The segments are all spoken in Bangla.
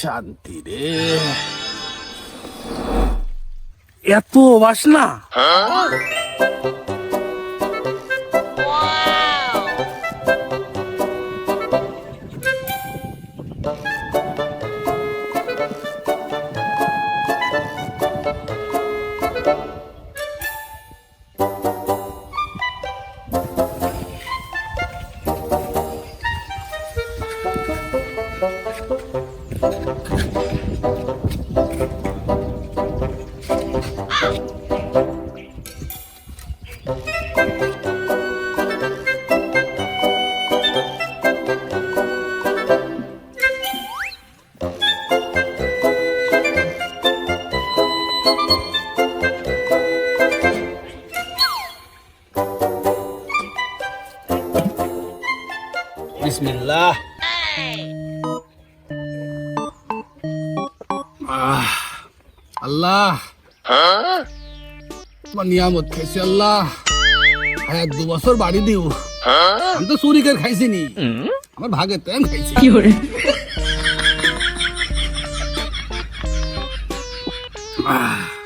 শান্তি রে। এত বাসনা? বিসমিল্লাহ আল্লাহ তোমার নিয়ামত খাইছি আল্লাহ। হায়াত দু বছর বাড়ি দিও। আমি তো চুরি করে খাইছি নি আমার ভাগে তেম খাইছি। আহ, আহ।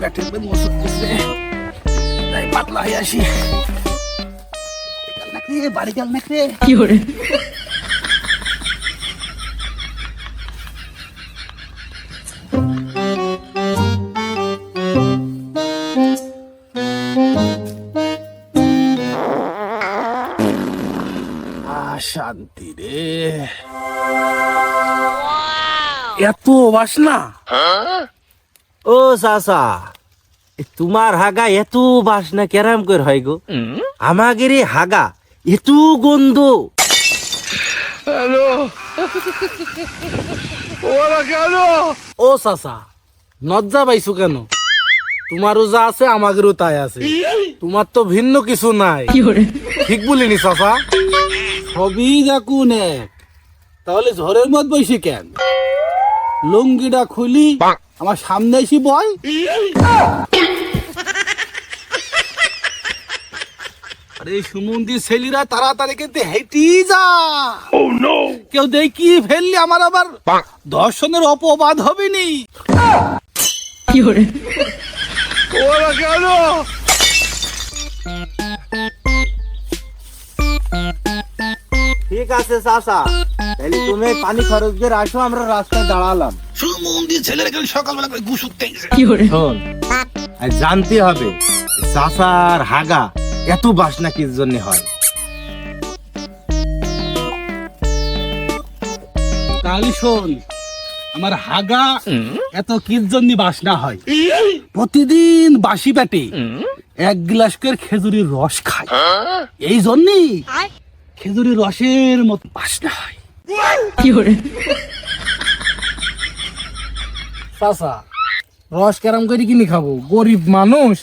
পেটের মধ্যে মশক করছে তাই পাতলা হয়ে আসি। বাড়ি গেল নাকি নাকি আহ, শান্তি রে। এত বাসনা ও চাচা তোমার হাগা এত বাসনা কেরাম করে হয় গো? আমাগের হাগা এত গন্ধ। ও চাচা নজ্জা পাইছো কেন? তোমারও যা আছে আমাদেরও তাই আছে। তোমার তো ভিন্ন কিছু নাই। ঠিক বলিনি চাচা সবই দেখুন এক। তাহলে ঝড়ের মত বইছি কেন? লুঙ্গিটা খুলি আমার সামনে এসে বয় আরে সুমন্দি ছেলেরা তাড়াতাড়ি কিন্তু হেঁটি যা কেউ দেখি ফেললি আমার আবার দর্শনের অপবাদ হবে নি ওরা কেন? ঠিক আছে চাচা। তাহলে তুমি পানি খরচ দিয়ে আসো আমরা রাস্তায় দাঁড়ালাম। সুমন্দি ছেলেরা সকালবেলা করে গুসুতে শোন আজ জানতে হবে চাচার হাগা এত বাসনা কি জন্য হয়। তাহলে শোন আমার হাগা এত কির জন্য বাসনা হয়? প্রতিদিন বাসি পেটে এক গ্লাস করে খেজুরির রস খায়। এই জন্যই খেজুরির রসের মতো বাসনা হয়। চাচা রস কেরাম করে কিনে খাব? গরিব মানুষ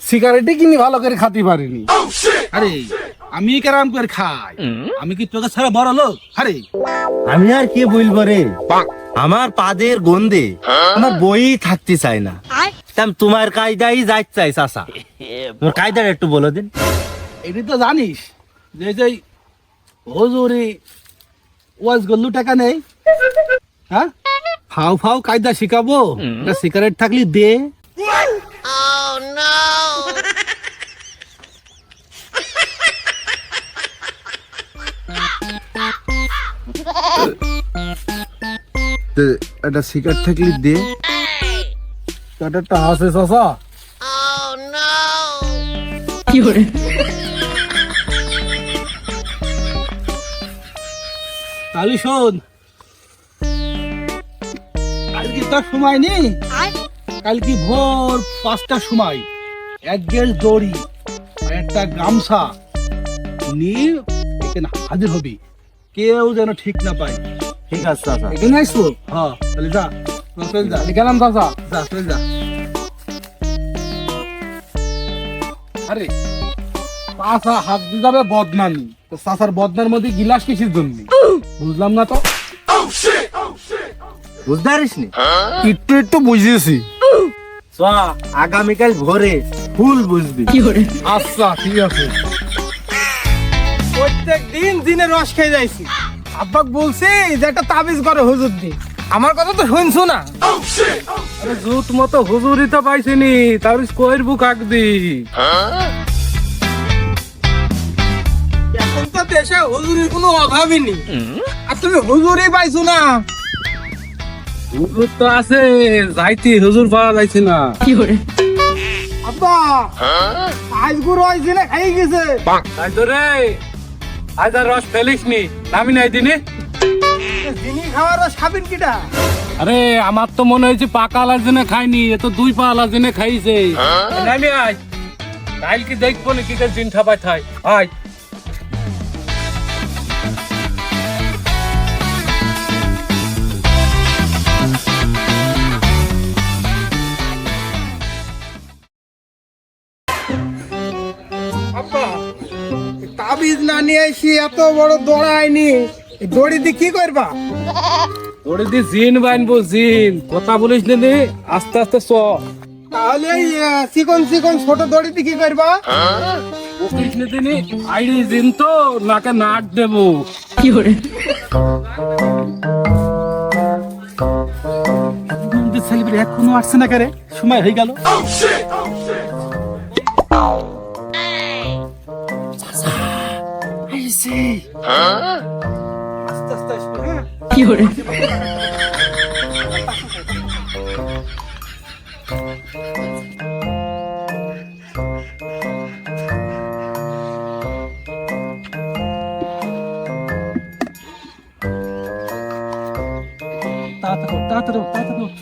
সিগারেটে কিনে ভালো করে খাতে পারিনি। আরে আমি কেরাম করে খাই? আমি কি তোকে ছাড়া বড় লোক? আরে আমি আর কি বলব রে? আমার পাদের গন্ধে আমার বই থাকতে চাই না। তোমার কায়দাই যাইতে চাই চাচা। তোমার কায়দাটা একটু বলে দিন। এটি তো জানিস যে যে হজুরি ওয়াজ গল্লু টাকা নেই? হ্যাঁ? ফাও ফাও কায়দা শিখাবো। একটা সিগারেট থাকলে দে। একটা সিগারেট থাকলে দে। একটা হাসে চাষা তাহলে শোন। কালকে তার সময় নেই? কালকে ভোর পাঁচটার সময়। এক গেল দড়ি আর একটা গামছা। নিয়ে এখানে হাজির হবি। কেউ যেন ঠিক না পায়। ঠিক আছে চাচা। এখানে আসব হ্যাঁ তাহলে যা। চল যা গেলাম চাচা। যা চল যা। আরে চাচা হাত দিয়ে যাবে বদনানি তো চাচার বদনার মধ্যে গিলাস কিসের জন্য? বুঝলাম না তো? বুঝতে পারিস নি একটু একটু বুঝেছি চ আগামীকাল ভোরে ফুল বুঝবি। আচ্ছা ঠিক আছে। প্রত্যেক দিন দিনে রস খেয়ে যাইছি। আব্বাক বলছি যে একটা তাবিজ করে হুজুর দি। আমার কথা তো শুনছো না? জুত মতো হুজুরি তো পাইছিনি তার স্কোয়ার বুক আঁক দি। দেশে হুজুরির কোনো অভাবই নেই। আর তুমি হুজুরই পাইছো না। হুজুর তো আছে যাইতি হুজুর পাওয়া যাইছে না। আব্বা আজ গুরু আইছে না খাই গেছে। তাই তো রে আজ আর রস ফেলিস নি নামি নাই দিনে। যিনি খাওয়ার রস খাবেন কিটা? আরে আমার তো মনে হয়েছে পাকা আলার জন্য খাইনি এ তো দুই পা আলার জন্য খাইছে। নামি আয়। কাল কি দেখব নাকি কে দিন ঠাপাই থাই আয়। নিয়ে এসি এত বড় দড়া আইনি দড়ি দিয়ে কি করবা? তোরে দি জিন বাইনবো জিন। কথা বলিস নে আস্তে আস্তে চ। তাহলে চিকন চিকন ছোট দড়ি দিয়ে কি করবা? বকিস নে আইডি জিন তো নাকে নাক দেবো। ছেলেপেলে এখনও আসছে না কারে সময় হয়ে গেল। আস্তে আস্তে আসবে হ্যাঁ তাড়াতাড়ি হোক, তাড়াতাড়ি হোক, তাড়াতাড়ি হোক।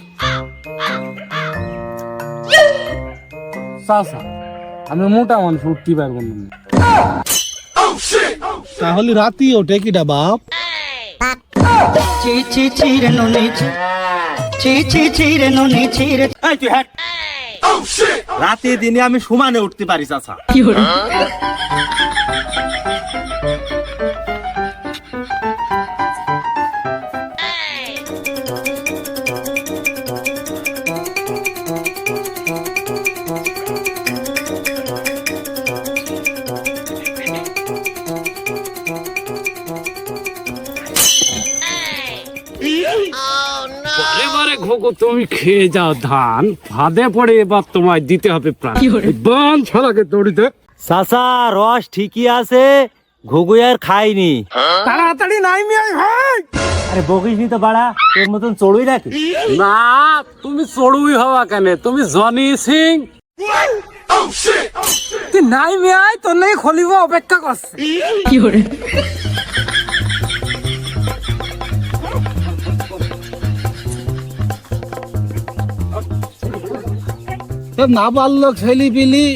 চাচা, আমি মোটা মানুষ উঠতে পারব না। তাহলে রাতি ওঠে কিটা বাপ? চি চি চিরে নুনি চি চি চি চিরে নুনি চিরে এই তুই রাতে দিনে আমি সমানে উঠতে পারি চাচা। ঘোগো তুমি খেয়ে যাও ধান। ভাদে পড়ে এবার তোমায় দিতে হবে প্রাণ। বান ছড়াকে দড়িতে। চাচা রস ঠিকই আছে ঘুঘু আর খাইনি। তাড়াতাড়ি নাই মিয়াই ভাই আরে বকিস নি তো বাড়া তোর মতন চড়ুই রাখি না তুমি চড়ুই হওয়া কেন? তুমি জনি সিং। তুই নাই মিয়াই তোর নাই খলিব অপেক্ষা করছে। না পারল ছেলি পিলি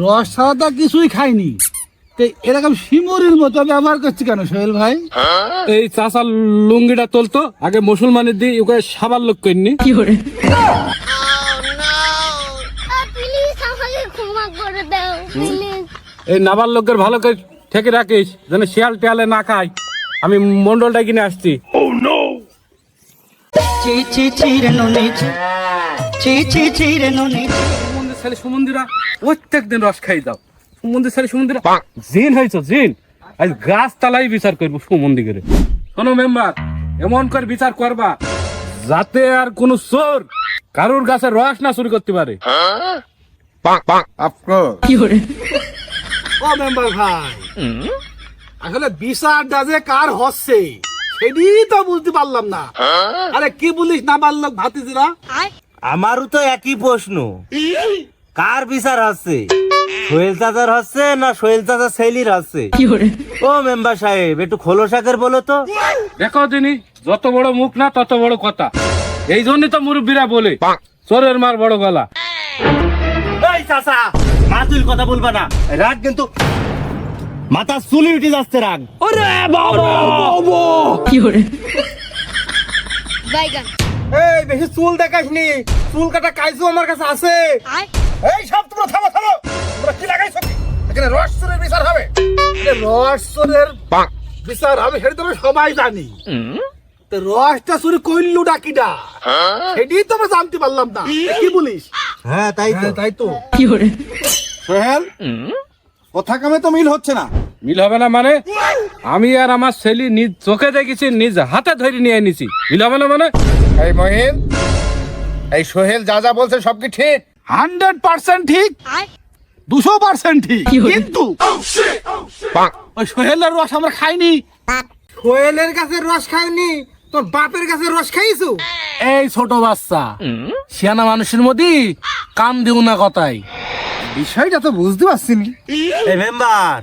রস ছাড়া তো কিছুই খাইনি। এরকম শিমুরির মতো ব্যবহার করছি কেন সোহেল ভাই? এই চাষার লুঙ্গিটা তোলতো আগে মুসলমানের দিয়ে ওকে সাবার লোক করিনি প্লিজ আমাকে ক্ষমা করে এই নাবার লোকের ভালো করে ঠেকে রাখিস যেন শিয়াল টিয়ালে না খায়। আমি মন্ডলটা কিনে আসছি। চি চি চিরে নুনি চি চি চি চিরে নুনি। সুমন্দির ছেলে সুমন্দিরা প্রত্যেক দিন রস খাই দাও। সুমন্দির ছেলে সুমন্দিরা জিন হয়েছো জিন। আজ গাছ তালাই বিচার করব সুমন্দিরে শোনো মেম্বার এমন করে বিচার করবা যাতে আর কোন চোর কারুর গাছে রস না চুরি করতে পারে। ও মেম্বার ভাই আসলে বিচারটা যে কার হচ্ছে সেটি তো বুঝতে পারলাম না। আরে কি বলিস না পারল ভাতিজিরা? আমারও তো একই প্রশ্ন। কার বিচার হচ্ছে? সোহেল চাচার হচ্ছে না সোহেল চাচা ছেলির হচ্ছে? ও মেম্বার সাহেব একটু খোলসাকের বলো তো। দেখো দিনি যত বড় মুখ না তত বড় কথা। এই জন্যই তো মুরব্বীরা বলে চোরের মার বড় গলা। এই চাচা মাতুল কথা বলবা না। রাগ কিন্তু মাথা চুলি উঠে যাচ্ছে রাগ। বাইগান। এই বেশি চুল দেখাসনি। চুল কাটা কাইজু আমার কাছে আছে। এই সব তোমরা থামো থামো। তোমরা কি লাগাইছো এখানে রস চোরের বিচার হবে। রস চোরের বিচার আমি সেটা তোমরা সবাই জানি। তো রসটা চুরি করলু ডাকিটা সেটি তো আমরা জানতে পারলাম না। কি বলিস? হ্যাঁ তাই তো। তাই তো। কি সোহেল কথা কামে তো মিল হচ্ছে না। মিল হবে না মানে? আমি আর আমার ছেলে নিজ চোখে দেখেছি নিজ হাতে ধরে নিয়ে এনেছি। মিল হবে না মানে? এই মহিন এই সোহেল যা যা বলছে সব কি ঠিক? হান্ড্রেড পার্সেন্ট ঠিক। দুশো পার্সেন্ট ঠিক। কিন্তু ওই সোহেলের রস আমরা খাইনি। সোহেলের কাছে রস খাইনি তোর বাপের কাছে রস খাইছো এই ছোট বাচ্চা সিয়ানা মানুষের মধ্যে কান দিও না কথাই বিষয়টা তো বুঝতে পারছি নি। এই মেম্বার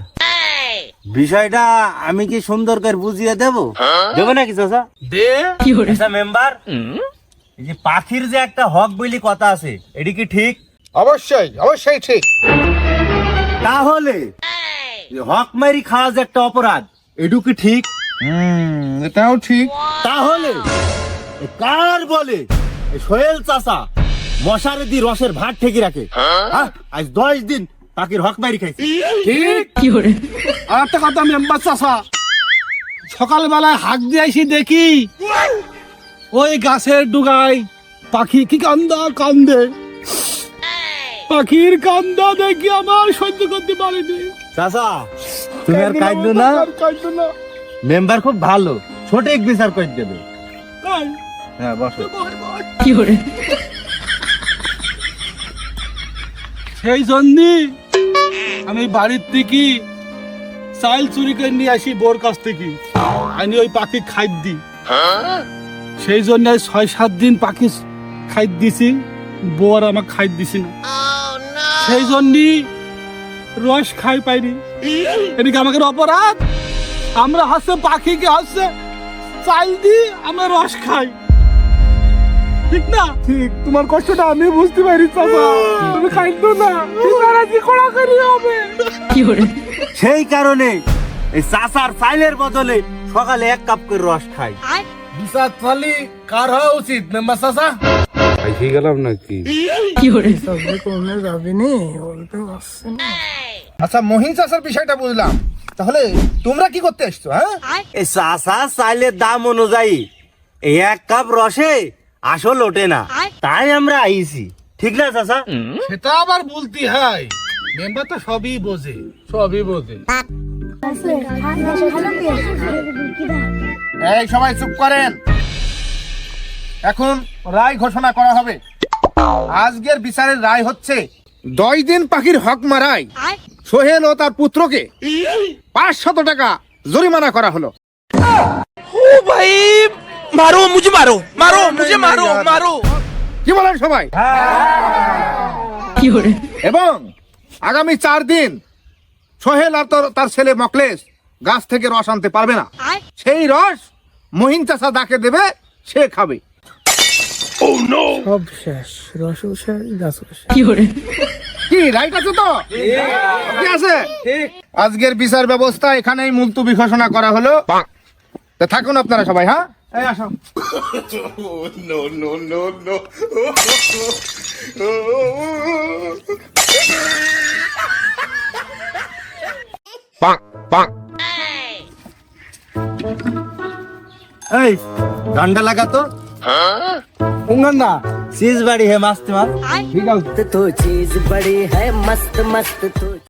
বিষয়টা আমি কি সুন্দর করে বুঝিয়ে দেব? দেবো নাকি চাচা? দে। আচ্ছা মেম্বার এই যে পাখির যে একটা হক বলি কথা আছে এটি কি ঠিক? অবশ্যই অবশ্যই ঠিক। তাহলে হক মারি খাওয়া যে একটা অপরাধ এটু কি ঠিক? হুম এটাও ঠিক। তাহলে এ কার বলে এই সোহেল চাষা মশারে দি রসের ভাত ঠেকে রাখে? হ্যাঁ? আজ দশ দিন পাখির হক মারি খাইছে। ঠিক আর একটা কথা মেম্বার চাষা সকালবেলায় হাঁক দিয়ে আইসি দেখি ওই গাছের ডুগায় পাখি কি কান্দা কান্দে। পাখির কান্দা দেখি আমার সহ্য করতে পারিনি। চাষা তুমি আর কাঁদলো না? মেম্বার খুব ভালো। সঠিক বিচার করে দেবে। হ্যাঁ বসো। সেই জন্য আমি বাড়ির থেকে চাল চুরি করে নিয়ে আসি বোর কাছ থেকে। আমি ওই পাখি খাই দিই সেই জন্য ছয় সাত দিন পাখি খাই দিছি, বোর আমাকে খাই দিছি না। সেই জন্য রস খাই পাইনি। এদিকে আমাকে অপরাধ। আমরা হাসছে পাখিকে হাসছে চাল দি আমরা রস খাই। ঠিক না? ঠিক তোমার কষ্টটা আমি বুঝতে পারি চাচা। তুমি খাইতো না। তোমার আজকে কড়া করি হবে সেই কারণে এই চাষার চাইলের বদলে সকালে এক কাপ করে রস খাই। বিচার চালি কার হওয়া উচিত মেম্বার চাচা? খাইয়ে গেলাম নাকি? আচ্ছা মহিন চাষের বিষয়টা বুঝলাম। তাহলে তোমরা কি করতে এসছো হ্যাঁ? এই চাষা চাইলের দাম অনুযায়ী এই এক কাপ রসে আসল ওঠে না। তাই আমরা আইছি। ঠিক না চাষা সেটা আবার বলতে হয়। মেম্বার তো সবই বোঝে সবই বোঝে। এই সবাই চুপ করেন। এখন রায় ঘোষণা করা হবে। আজকের বিচারের রায় হচ্ছে দশ দিন পাখির হক মারায় সোহেল ও তার পুত্রকে পাঁচশত টাকা জরিমানা করা হলো। মারো মুঝে মারো মারো মুঝে মারো মারো। কি বলেন সবাই? এবং আগামী চার দিন সোহেল আর তার ছেলে মকলেশ গাছ থেকে রস আনতে পারবে না। সেই রস মহিন চাষা দাকে দেবে সে খাবে। সব শেষ। রসও শেষ গাছও শেষ। কি করে কি রাইট আছে তো? ঠিক আছে? আজকের বিচার ব্যবস্থা এখানেই মুলতুবি ঘোষণা করা হলো। থাকুন আপনারা সবাই হ্যাঁ? এই আসো এই ঠান্ডা লাগা তো না সিজ বাড়ি হে মাস্ত মাছ ঠিক আছে तो चीज बड़ी है मस्त मस्त तो